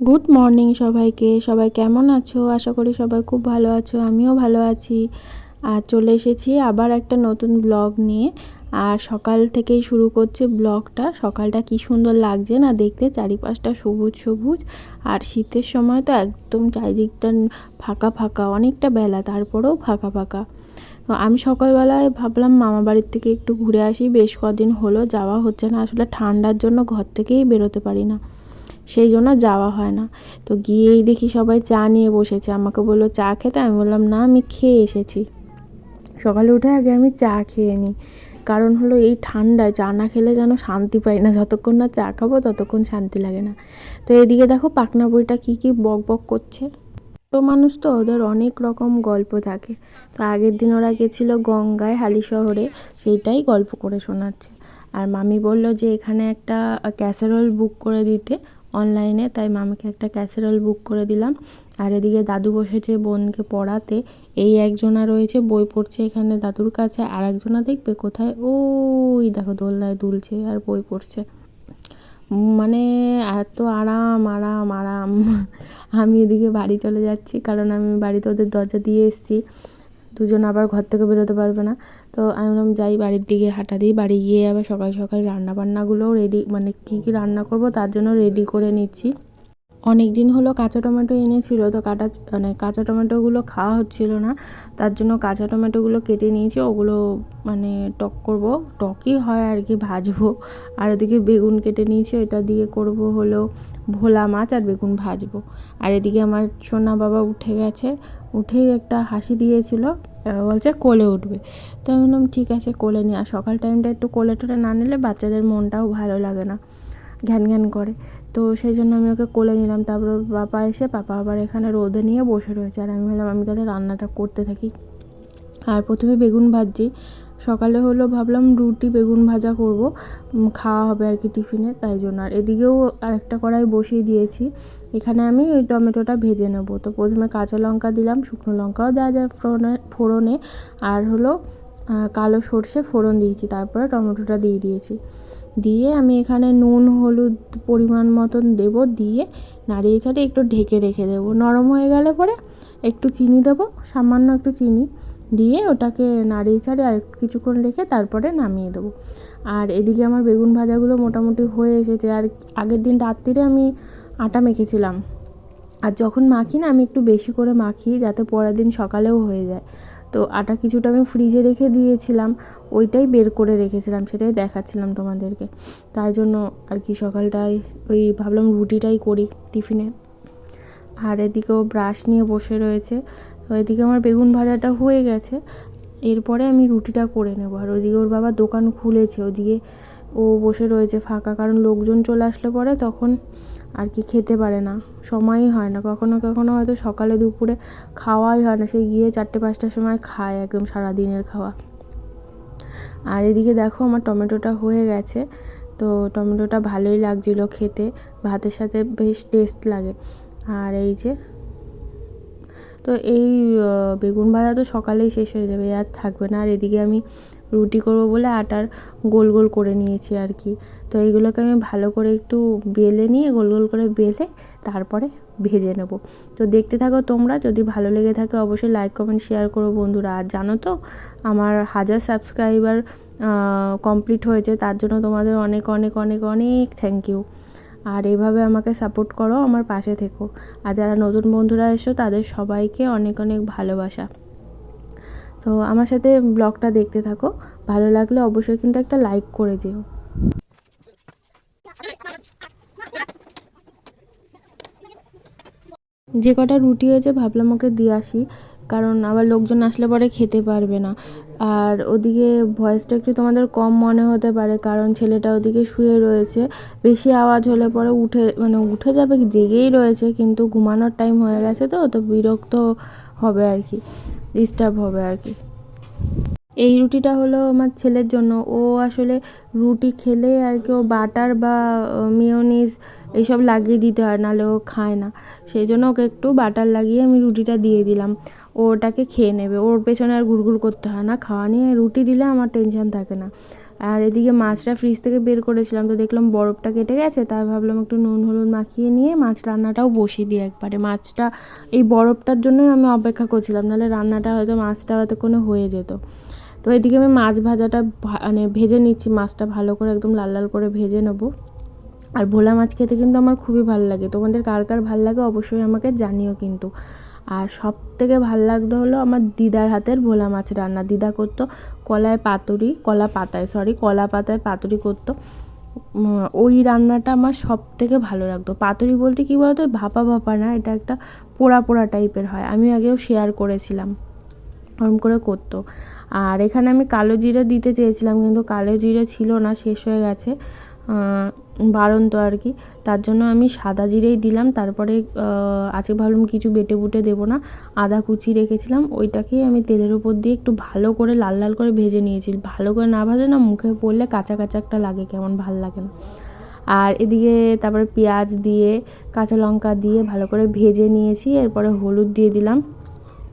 Good morning সবাইকে। সবাই কেমন আছো? আশা করি সবাই খুব ভালো আছো, আমিও ভালো আছি। আর চলে এসেছি আবার একটা নতুন ব্লগ নিয়ে। আর সকাল থেকেই শুরু করছে ব্লগটা সকালটা কি সুন্দর লাগছে না দেখতে? চারিপাশটা সবুজ সবুজ। আর শীতের সময় তো একদম চারিদিকটা ফাঁকা ফাঁকা, অনেকটা বেলা, তারপরেও ফাঁকা ফাঁকা। আমি সকালবেলায় ভাবলাম মামা বাড়ির থেকে একটু ঘুরে আসি। বেশ কদিন হলো, যাওয়া হচ্ছে না। আসলে ঠান্ডার জন্য ঘর থেকেই বেরোতে পারি না। সেই জন্য যাওয়া হয় না। তো গিয়েই দেখি সবাই চা নিয়ে বসেছে। আমাকে বলল, চা খেতে? আমি বললাম, না, আমি খেয়ে এসেছি। সকালে উঠে আগে আমি চা খেয়ে নিই। কারণ হলো এই ঠান্ডায় চা না খেলে যেন শান্তি পাই না। যতক্ষণ না চা খাব, ততক্ষণ শান্তি লাগে না। তো এদিকে দেখো পাকনা বইটা কী কী বক বক করছে। ছোটো মানুষ তো ওদের অনেক রকম গল্প থাকে। তো আগের দিন ওরা গেছিল গঙ্গায়, হালি শহরে। সেইটাই গল্প করে শোনাচ্ছে। আর মামি বলল যে, এখানে একটা ক্যাসারোল বুক করে দিতে। অনলাইনে তাই মামাকে একটা ক্যাসেরোল বুক করে দিলাম। আর এদিকে দাদু বসেছে বোনকে পড়াতে। এই একজনা রয়েছে, বই পড়ছে এখানে দাদুর কাছে, আর একজনা দেখবে কোথায়? ওই দেখো দোলনায় দুলছে আর বই পড়ছে। মানে এত আরাম আরাম আরাম। আমি এদিকে বাড়ি চলে যাচ্ছি, কারণ আমি বাড়িতে ওদের দরজা দিয়ে এসেছি। দুজন আবার ঘর থেকে বেরোতে পারবে না। তো আমি বললাম, যাই বাড়ির দিকে হাঁটা দিই। বাড়ি গিয়ে আবার সকাল সকাল রান্না বান্নাগুলোও রেডি মানে কী কী রান্না করব তার জন্য রেডি করে নিচ্ছি। অনেক দিন হলো কাঁচা টমেটো এনেছিল, তো কাটা মানে কাঁচা টমেটোগুলো খাওয়া হচ্ছিল না। তার জন্য কাঁচা টমেটোগুলো কেটে নিয়েছি, ওগুলো মানে টক করব। টকই হয় আর কি, ভাজবো। আর ওদিকে বেগুন কেটে নিয়েছি, ওইটা দিয়ে করব হলো ভোলা মাছ আর বেগুন ভাজবো। আর এদিকে আমার সোনা বাবা উঠে গেছে উঠেই একটা হাসি দিয়েছিল বলছে, কোলে উঠবে। তো আমি বললাম, ঠিক আছে, কোলে নিয়ে আর সকাল টাইমটা একটু কোলে টোলে না নিলে বাচ্চাদের মনটাও ভালো লাগে না, ঘ্যান ঘ্যান করে। তো সেই জন্য আমি ওকে কোলে নিলাম। তারপর পাপা এসে পাপা আবার এখানে রোদে নিয়ে বসে রয়েছে। আর আমি ভাবলাম, আমি তাহলে রান্নাটা করতে থাকি। আর প্রথমে বেগুন ভাজছি। সকালে হলো ভাবলাম রুটি বেগুন ভাজা করব। খাওয়া হবে আর কি টিফিনে, তাই জন্য। আর এদিকেও আরেকটা কড়াই বসিয়ে দিয়েছি। এখানে আমি ওই টমেটোটা ভেজে নেব। তো প্রথমে কাঁচা লঙ্কা দিলাম, শুকনো লঙ্কাও দেওয়া যায় ফোড়নে ফোড়নে। আর হলো কালো সর্ষে ফোড়ন দিয়েছি। তারপরে টমেটোটা দিয়ে দিয়েছি। দিয়ে আমি এখানে নুন, হলুদ পরিমাণ মতন দেব, দিয়ে নাড়িয়ে চাড়িয়ে একটু ঢেকে রেখে দেবো। নরম হয়ে গেলে পরে একটু চিনি দেবো, সামান্য একটু চিনি দিয়ে ওটাকে নাড়িয়ে ছাড়িয়ে আর কিছুক্ষণ রেখে তারপরে নামিয়ে দেবো। আর এদিকে আমার বেগুন ভাজাগুলো মোটামুটি হয়ে এসেছে। আর আগের দিন রাত্রিরে আমি আটা মেখেছিলাম। আর যখন মাখি না, আমি একটু বেশি করে মাখি যাতে পরের দিন সকালেও হয়ে যায়। তো আটা কিছুটা আমি ফ্রিজে রেখে দিয়েছিলাম, ওইটাই বের করে রেখেছিলাম, সেটাই দেখাচ্ছিলাম তোমাদেরকে। তাই জন্য আর কি সকালটাই, ওই ভাবলাম রুটিটাই করি টিফিনে। আর এদিকেও ব্রাশ নিয়ে বসে রয়েছে এদিকে আমার বেগুন ভাজাটা হয়ে গেছে, এরপরে আমি রুটিটা করে নেব। আর ওদিকে ওর বাবা দোকান খুলেছে, ওদিকে ও বসে রয়েছে ফাঁকা। কারণ লোকজন চলে আসলে পরে তখন আর কি খেতে পারে না। সময়ই হয় না। কখনো কখনো হয়তো সকালে দুপুরে খাওয়াই হয় না। সেই গিয়ে চারটে, পাঁচটার সময় খায় একদম সারাদিনের খাওয়া। আর এদিকে দেখো আমার টমেটোটা হয়ে গেছে। তো টমেটোটা ভালোই লাগছিল খেতে। ভাতের সাথে বেশ টেস্ট লাগে। আর এই যে, তো এই বেগুন ভাজা তো সকালেই শেষ হয়ে যাবে। আর থাকবে না। আর এদিকে আমি রুটি করব বলে আটার গোল গোল করে নিয়েছি আর কি। তো এইগুলোকে আমি ভালো করে একটু বেলে নিয়ে গোল গোল করে বেলে তারপরে ভেজে নেব। তো দেখতে থাকো তোমরা, যদি ভালো লেগে থাকে অবশ্যই লাইক কমেন্ট শেয়ার করো বন্ধুরা। আর জানো তো, আমার হাজার সাবস্ক্রাইবার কমপ্লিট হয়েছে, তার জন্য তোমাদের অনেক অনেক অনেক অনেক থ্যাংক ইউ আর এভাবে আমাকে সাপোর্ট করো, আমার পাশে থেকো। আর যারা নতুন বন্ধুরা এসো, তাদের সবাইকে অনেক অনেক ভালোবাসা। তো আমার সাথে ব্লগটা দেখতে থাকো। ভালো লাগলে অবশ্যই কিন্তু একটা লাইক করে যেও। যে কটা রুটি হয়েছে ভাবলাম ওকে দিয়ে আসি, কারণ আবার লোকজন আসলে পরে খেতে পারবে না। আর ওদিকে ভয়েসটা একটু তোমাদের কম মনে হতে পারে, কারণ ছেলেটা ওদিকে শুয়ে রয়েছে। বেশি আওয়াজ হলে পরে উঠে মানে উঠে যাবে, জেগেই রয়েছে, কিন্তু ঘুমানোর টাইম হয়ে গেছে তো তো বিরক্ত হবে আর কি ডিস্টার্ব হবে আর কি। এই রুটিটা হলো আমার ছেলের জন্য। ও আসলে রুটি খেলে আর কি ও বাটার বা মিওনিস এইসব লাগিয়ে দিতে হয়, নাহলে ও খায় না। সেই জন্য ওকে একটু বাটার লাগিয়ে আমি রুটিটা দিয়ে দিলাম। ও ওটাকে খেয়ে নেবে। ওর পেছনে আর ঘুরঘুর করতে হয় না। খাওয়া নিয়ে রুটি দিলে আমার টেনশন থাকে না। আর এদিকে মাছটা ফ্রিজ থেকে বের করেছিলাম তো দেখলাম বরফটা কেটে গেছে, তাই ভাবলাম একটু নুন, হলুদ মাখিয়ে নিয়ে মাছ রান্নাটাও বসিয়ে দিই একবারে। মাছটা, এই বরফটার জন্যই আমি অপেক্ষা করছিলাম, নাহলে রান্নাটা হয়তো, মাছটা হয়তো কোনো হয়ে যেত। তো এদিকে আমি মাছ ভাজাটা মানে ভেজে নিচ্ছি, মাছটা ভালো করে একদম লাল লাল করে ভেজে নেব। আর ভোলা মাছ খেতে কিন্তু আমার খুবই ভালো লাগে। তোমাদের কার কার ভালো লাগে অবশ্যই আমাকে জানিও কিন্তু। আর সব থেকে ভালো লাগতো হলো আমার দিদার হাতের ভোলা মাছ রান্না। দিদা করতো কলায় পাতুরি, কলা পাতায় সরি কলা পাতায় পাতুরি করতো। ওই রান্নাটা আমার সব থেকে ভালো লাগতো। পাতুরি বলতে কী বলতো? ভাপা ভাপা না, এটা একটা পোড়া পোড়া টাইপের হয়। আমি আগেও শেয়ার করেছিলাম, ওরম করে করতো। আর এখানে আমি কালো জিরে দিতে চেয়েছিলাম, কিন্তু কালো জিরে ছিল না, শেষ হয়ে গেছে। আহ, বারণ তো আর কি। তার জন্য আমি সাদা জিরেই দিলাম তারপরে আজকে ভাবলাম কিছু বেটে বুটে দেবো না আদা কুচি রেখেছিলাম ওইটাকেই আমি তেলের উপর দিয়ে একটু ভালো করে লাল লাল করে ভেজে নিয়েছি। ভালো করে না ভাজে না মুখে পড়লে কাঁচা কাঁচা একটা লাগে কেমন ভালো লাগে না। আর এদিকে তারপরে পেঁয়াজ দিয়ে কাঁচা লঙ্কা দিয়ে ভালো করে ভেজে নিয়েছি এরপরে হলুদ দিয়ে দিলাম।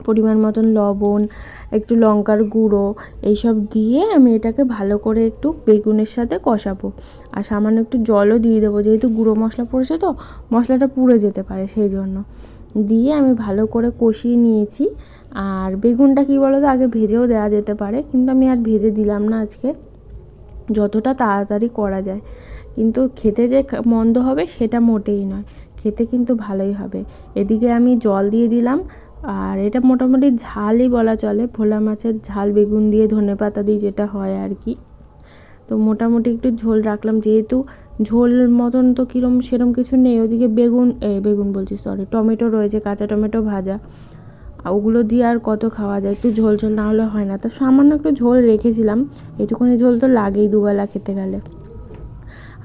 পরিমাণ মতন লবণ, একটু লঙ্কার গুঁড়ো এইসব দিয়ে আমি এটাকে ভালো করে একটু বেগুনের সাথে কষাবো। আর সামান্য একটু জলও দিয়ে দেবো, যেহেতু গুঁড়ো মশলা পড়েছে তো মশলাটা পুড়ে যেতে পারে সেই জন্য দিয়ে আমি ভালো করে কষিয়ে নিয়েছি। আর বেগুনটা কী বলো তো আগে ভেজেও দেওয়া যেতে পারে, কিন্তু আমি আর ভেজে দিলাম না আজকে। যতটা তাড়াতাড়ি করা যায়। কিন্তু খেতে যে মন্দ হবে সেটা মোটেই নয়। খেতে কিন্তু ভালোই হবে। এদিকে আমি জল দিয়ে দিলাম। আর এটা মোটামুটি ঝালই বলা চলে। ভোলা মাছের ঝাল, বেগুন দিয়ে ধনে পাতা দিয়ে যেটা হয় আর কি। তো মোটামুটি একটু ঝোল রাখলাম, যেহেতু ঝোল মতন তো কীরম সেরম কিছু নেই। ওদিকে বেগুন বেগুন বলছি সরি টমেটো রয়েছে, কাঁচা টমেটো ভাজা। ওগুলো দিয়ে আর কত খাওয়া যায়? একটু ঝোল ঝোল না হলে হয় না। তো সামান্য একটু ঝোল রেখেছিলাম। এটুকুনি ঝোল তো লাগেই দুবেলা খেতে গেলে।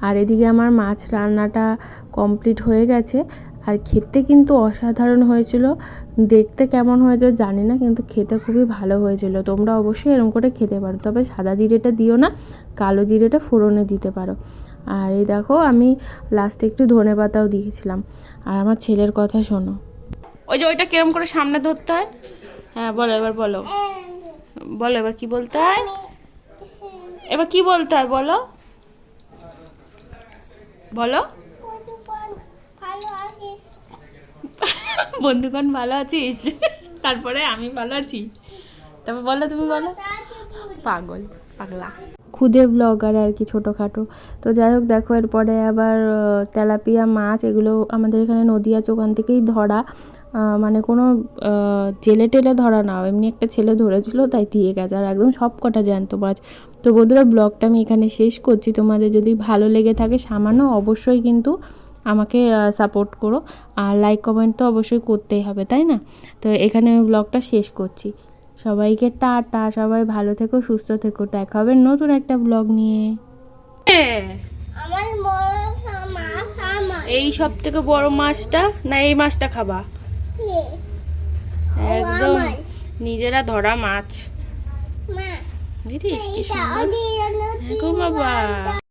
আর এদিকে আমার মাছ রান্নাটা কমপ্লিট হয়ে গেছে। আর খেতে কিন্তু অসাধারণ হয়েছিল। দেখতে কেমন হয়েছে জানি না, কিন্তু খেতে খুবই ভালো হয়েছিল। তোমরা অবশ্যই এরকম করে খেতে পারো। তবে সাদা জিরেটা দিও না, কালো জিরেটা ফোড়নে দিতে পারো। আর এই দেখো, আমি লাস্টে একটু ধনে পাতাও দিয়েছিলাম। আর আমার ছেলের কথা শোনো। ওই যে ওইটা কিরম করে সামনে ধরতে হয়? হ্যাঁ বলো এবার বলো। বলো এবার কি বলতে হয়? এবার কি বলতে হয় বলো? বলো ভালো আছিস বন্ধুগণ ভালো আছিস? তারপরে আমি ভালো আছি। তারপর বলো তুমি বলো। পাগল, পাগলা। খুদে ব্লগার আর কি ছোটোখাটো। তো যাই হোক, দেখো, এরপরে আবার তেলাপিয়া মাছ, এগুলো আমাদের এখানে নদী আছে ওখান থেকেই ধরা। মানে কোনো জেলে টেলে ধরা না। এমনি একটা ছেলে ধরেছিল, তাই দিয়ে গেছে। আর একদম সব কটা জ্যান্ত মাছ। তো বন্ধুরা ব্লগটা আমি এখানে শেষ করছি। তোমাদের যদি ভালো লেগে থাকে সামান্য, অবশ্যই কিন্তু আমাকে সাপোর্ট করো। আর লাইক কমেন্ট তো অবশ্যই করতেই হবে তাই না? তো এখানে আমি ব্লগটা শেষ করছি। সবাইকে টাটা সবাই ভালো থেকো সুস্থ থেকো। দেখা হবে নতুন একটা ব্লগ নিয়ে। এই সব থেকে বড় মাছটা না এই মাছটা খাবা? একদম। নিজেরা ধরা মাছ। বুঝিস কি সুন্দর? বাবা